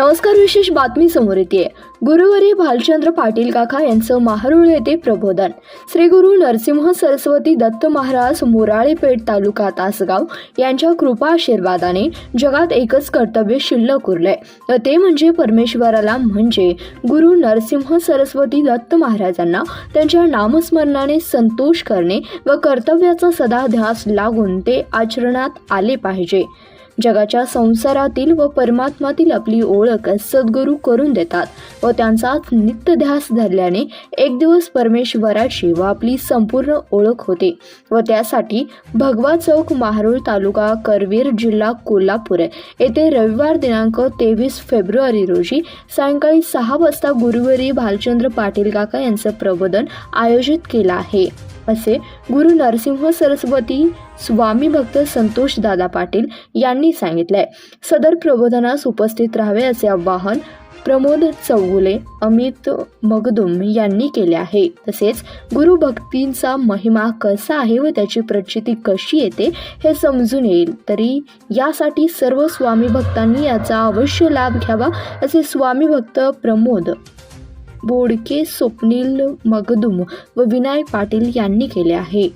नमस्कार विशेष बातमी समोर येते गुरुवारी भालचंद्र पाटील काका यांचं महारुळ येथे प्रबोधन. श्री गुरु नरसिंह सरस्वती दत्त महाराज मोराळेपेठ तालुका तासगाव यांच्या कृपा आशीर्वादाने जगात एकच कर्तव्य शिल्लक उरलंय. व ते म्हणजे परमेश्वराला म्हणजे गुरु नरसिंह सरस्वती दत्त महाराजांना त्यांच्या नामस्मरणाने संतोष करणे व कर्तव्याचा सदा ध्यास लागून ते आचरणात आले पाहिजे. जगाच्या संसारातील व परमात्मातील आपली ओळख सद्गुरू करून देतात व त्यांचा नित्य ध्यास धरल्याने एक दिवस परमेश्वराची व आपली संपूर्ण ओळख होते. व त्यासाठी भगवा चौक माहरुळ तालुका करवीर जिल्हा कोल्हापूर येथे रविवार दिनांक तेवीस फेब्रुवारी रोजी सायंकाळी सहा वाजता गुरुवारी भालचंद्र पाटील काका यांचं प्रबोधन आयोजित केलं आहे. असे गुरु नरसिंह सरस्वती स्वामी भक्त संतोष दादा पाटील यांनी सांगितले सदर प्रबोधनास उपस्थित राहावे असे आवाहन प्रमोद चौगुले अमित मगदुम यांनी केले आहे. तसेच गुरुभक्तींचा महिमा कसा आहे व त्याची प्रचिती कशी येते हे समजून येईल. तरी यासाठी सर्व स्वामी भक्तांनी याचा अवश्य लाभ घ्यावा असे स्वामी भक्त प्रमोद बोडके स्वप्नील मगदुम व विनायक पाटील यांनी केले आहे.